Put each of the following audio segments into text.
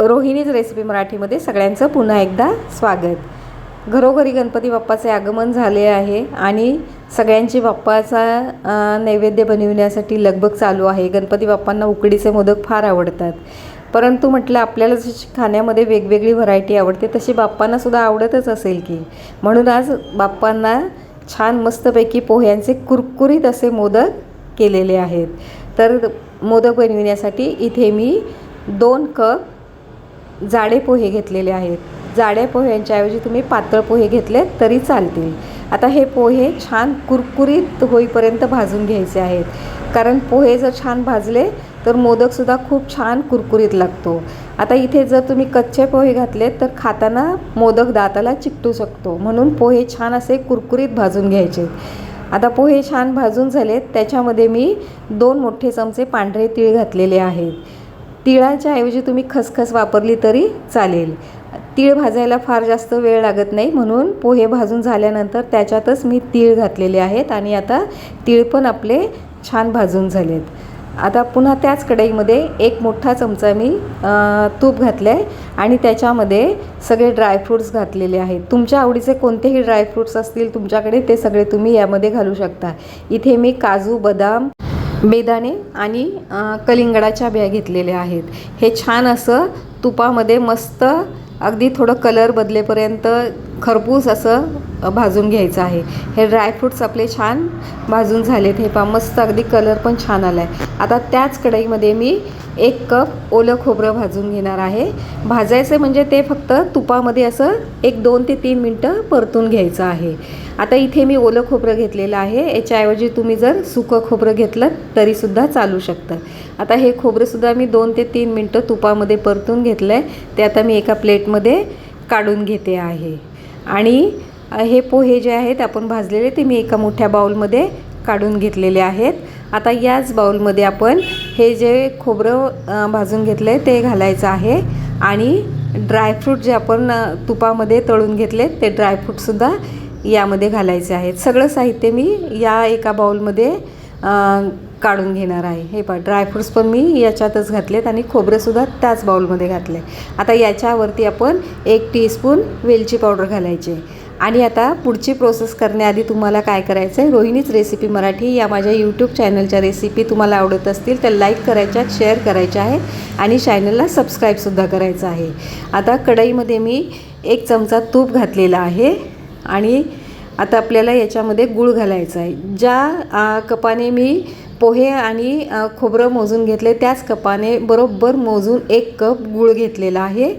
Rohini's recipe मराठीमध्ये सगळ्यांचं पुन्हा एकदा स्वागत. घरोघरी गणपती बाप्पाचे आगमन झाले आहे आणि सगळ्यांची बाप्पाचा नैवेद्य बनविण्यासाठी लगबग चालू आहे. गणपती बाप्पांना उकडीचे मोदक फार आवडतात. परंतु म्हटलं आपल्याला जशी खाण्यामध्ये वेगवेगळी व्हरायटी आवडते तशी बाप्पांनासुद्धा आवडतच असेल की. म्हणून आज बाप्पांना छान मस्तपैकी पोह्यांचे कुरकुरीत असे मोदक केलेले आहेत. तर मोदक बनविण्यासाठी इथे मी दोन कप जाडे पोहे घेतलेले आहेत. जाड्या पोह्यांच्याऐवजी तुम्ही पातळ पोहे घेतले तरी चालतील. आता हे पोहे छान कुरकुरीत होईपर्यंत भाजून घ्यायचे आहेत. कारण पोहे जर छान भाजले तर मोदकसुद्धा खूप छान कुरकुरीत लागतो. आता इथे जर तुम्ही कच्चे पोहे घातले तर खाताना मोदक दाताला चिकटू शकतो. म्हणून पोहे छान असे कुरकुरीत भाजून घ्यायचे. आता पोहे छान भाजून झालेत. त्याच्यामध्ये मी दोन मोठे चमचे पांढरे तीळ घातलेले आहेत. तिळाच्या ऐवजी तुम्ही खसखस वापरली तरी चालेल. तीळ भाजायला फार जास्त वेळ लागत नाही म्हणून पोहे भाजून झाल्यानंतर त्याच्यातच मी तीळ घातलेले आहेत आणि आता तीळ पण आपले छान भाजून झालेत. आता पुन्हा त्याच कढईमध्ये एक मोठा चमचा मी तूप घातलं आहे आणि त्याच्यामध्ये सगळे ड्रायफ्रूट्स घातलेले आहेत. तुमच्या आवडीचे कोणतेही ड्रायफ्रूट्स असतील तुमच्याकडे ते सगळे तुम्ही यामध्ये घालू शकता. इथे मी काजू बदाम बेदाणे आणि कलिंगडाच्या बिया घेतलेल्या आहेत. हे छान असं तुपामध्ये मस्त अगदी थोडं कलर बदलेपर्यंत खरपूस असं भाजून घ्यायचं आहे. हे ड्रायफ्रूट्स आपले छान भाजून झालेत. हे पा मस्त अगदी कलर पण छान आला आहे आता त्याच कढईमध्ये मी एक कप ओलं खोबरं भाजून घेणार आहे. भाजायचं म्हणजे ते फक्त तुपामध्ये असं एक दोन ते तीन मिनटं परतून घ्यायचं आहे. आता इथे मी ओलं खोबरं घेतलेलं आहे. याच्याऐवजी तुम्ही जर सुकं खोबरं घेतलं तरीसुद्धा चालू शकतं. आता हे खोबरंसुद्धा मी दोन ते तीन मिनटं तुपामध्ये परतून घेतलं आहे ते आता मी एका प्लेटमध्ये काढून घेते आहे. आणि हे पोहे जे आहेत आपण भाजलेले ते मी एका मोठ्या बाउलमध्ये काढून घेतलेले आहेत. आता याच बाउलमध्ये आपण हे जे खोबरं भाजून घेतलं आहे ते घालायचं आहे. आणि ड्रायफ्रूट जे आपण तुपामध्ये तळून घेतले ते ड्रायफ्रूटसुद्धा यामध्ये घालायचे आहेत. सगळं साहित्य मी या एका बाउलमध्ये काढून घेणार आहे. हे पहा ड्रायफ्रूट्स पण मी याच्यातच घातलेत आणि खोबरंसुद्धा त्याच बाउलमध्ये घातले आता याच्यावरती आपण एक टीस्पून वेलची पावडर घालायची आणि आता पुढची प्रोसेस करण्याआधी तुम्हाला काय करायचं आहे रोहिणीच रेसिपी मराठी या माझ्या यूट्यूब चॅनलच्या रेसिपी तुम्हाला आवडत असतील तर लाईक करायच्या शेअर करायच्या आहे आणि चॅनलला सबस्क्राईबसुद्धा करायचं आहे. आता कढईमध्ये मी एक चमचा तूप घातलेला आहे आणि आता आपल्याला याच्यामध्ये गूळ घालायचा आहे. ज्या कपाने मी पोहे आणि खोबरं मोजून घेतले त्याच कपाने बरोबर मोजून एक कप गूळ घेतलेला आहे.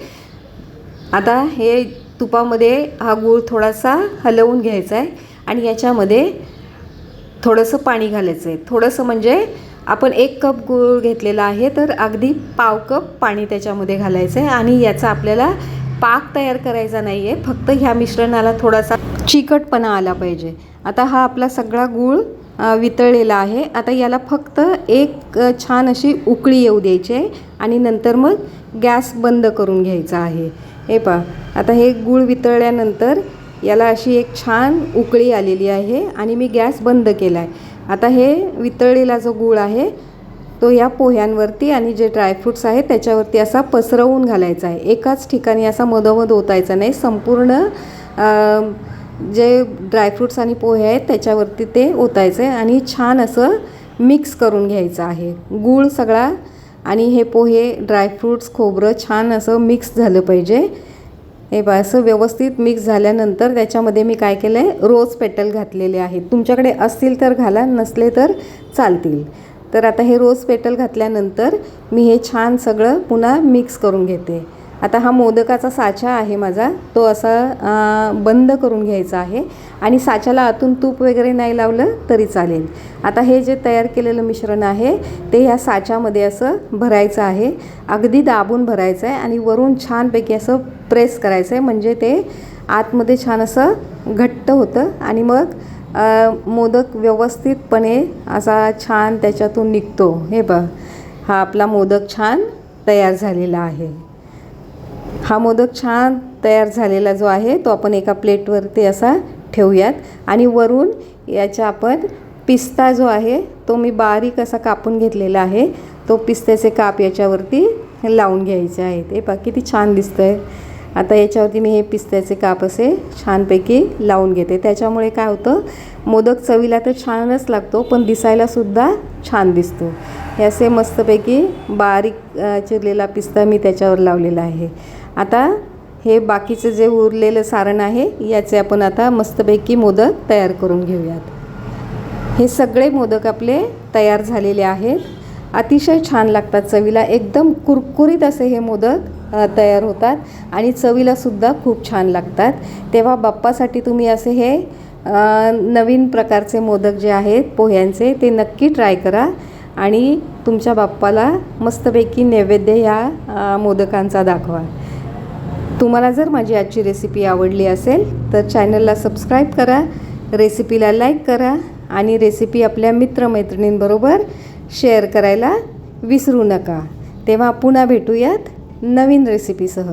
आता हे तुपामध्ये हा गूळ थोडासा हलवून घ्यायचा आहे आणि याच्यामध्ये थोडंसं पाणी घालायचं आहे. थोडंसं म्हणजे आपण एक कप गूळ घेतलेला आहे तर अगदी पाव कप पाणी त्याच्यामध्ये घालायचं आहे आणि याचा आपल्याला पाक तयार करायचा नाही आहे फक्त ह्या मिश्रणाला थोडासा चिकटपणा आला पाहिजे. आता हा आपला सगळा गूळ वितळलेला आहे. आता याला फक्त एक छान अशी उकळी येऊ द्यायची आहे आणि नंतर मग गॅस बंद करून घ्यायचा आहे. हे पहा आता हे गूळ वितळल्यानंतर याला अशी एक छान उकळी आलेली आहे आणि मी गॅस बंद केला आहे आता हे वितळलेला जो गूळ आहे तो या पोह्यांवरती आणि जे ड्रायफ्रूट्स आहेत त्याच्यावरती असा पसरवून घालायचा आहे. एकाच ठिकाणी असा मधोमध ओतायचा नाही. संपूर्ण जे ड्रायफ्रूट्स आणि पोहे आहेत त्याच्यावरती ते ओतायचं आहे आणि छान असं मिक्स करून घ्यायचं आहे. गूळ सगळा आणि हे पोहे ड्रायफ्रूट्स खोबरं छान असं मिक्स झालं पाहिजे. हे बा असं व्यवस्थित मिक्स झाल्यानंतर त्याच्यामध्ये मी काय केलं आहे रोज पेटल घातलेले आहेत. तुमच्याकडे असतील तर घाला नसले तर चालतील. तर आता हे रोज पेटल घातल्यानंतर मी हे छान सगळं पुन्हा मिक्स करून घेते. आता हा मोदकाचा साचा आहे माझा. तो असा बंद करून घ्यायचा आहे. आणि साच्याला आतून तूप वगैरे नाही लावलं तरी चालेल. आता हे जे तयार केलेलं मिश्रण आहे ते ह्या साच्यामध्ये असं भरायचं आहे. अगदी दाबून भरायचं आहे आणि वरून छानपैकी असं प्रेस करायचं आहे म्हणजे ते आतमध्ये छान असं घट्ट होतं आणि मग मोदक व्यवस्थितपणे असा छान त्याच्यातून निघतो. हे बघ हा आपला मोदक छान तयार झालेला आहे. हा मोदक छान तयार झालेला जो आहे तो आपण एका प्लेटवरती असा ठेवूयात. आणि वरून याच्या आपण पिस्ता जो आहे तो मी बारीक असा कापून घेतलेला आहे. तो पिस्त्याचे काप याच्यावरती लावून घ्यायचे आहे हे पहा किती छान दिसतं आहे आता याच्यावरती मी हे पिस्त्याचे काप असे छानपैकी लावून घेते. त्याच्यामुळे काय होतं मोदक चवीला तर छानच लागतो पण दिसायलासुद्धा छान दिसतो. हे असे मस्तपैकी बारीक चिरलेला पिस्ता मी त्याच्यावर लावलेला आहे. आता हे बाकीचं जे उरलेलं सारण आहे याचे आपण आता मस्तपैकी मोदक तयार करून घेऊयात. हे सगळे मोदक आपले तयार झालेले आहेत. अतिशय छान लागतात चवीला. एकदम कुरकुरीत असे हे मोदक तयार होतात आणि चवीलासुद्धा खूप छान लागतात. तेव्हा बाप्पासाठी तुम्ही असे हे नवीन प्रकारचे मोदक जे आहेत पोह्यांचे ते नक्की ट्राय करा आणि तुमच्या बाप्पाला मस्तपैकी नैवेद्य ह्या मोदकांचा दाखवा. तुम्हाला जर माझी आजची रेसिपी आवडली असेल तर चॅनलला सबस्क्राईब करा रेसिपीला लाईक करा आणि रेसिपी आपल्या मित्रमैत्रिणींबरोबर शेअर करायला विसरू नका. तेव्हा पुन्हा भेटूयात नवीन रेसिपीसह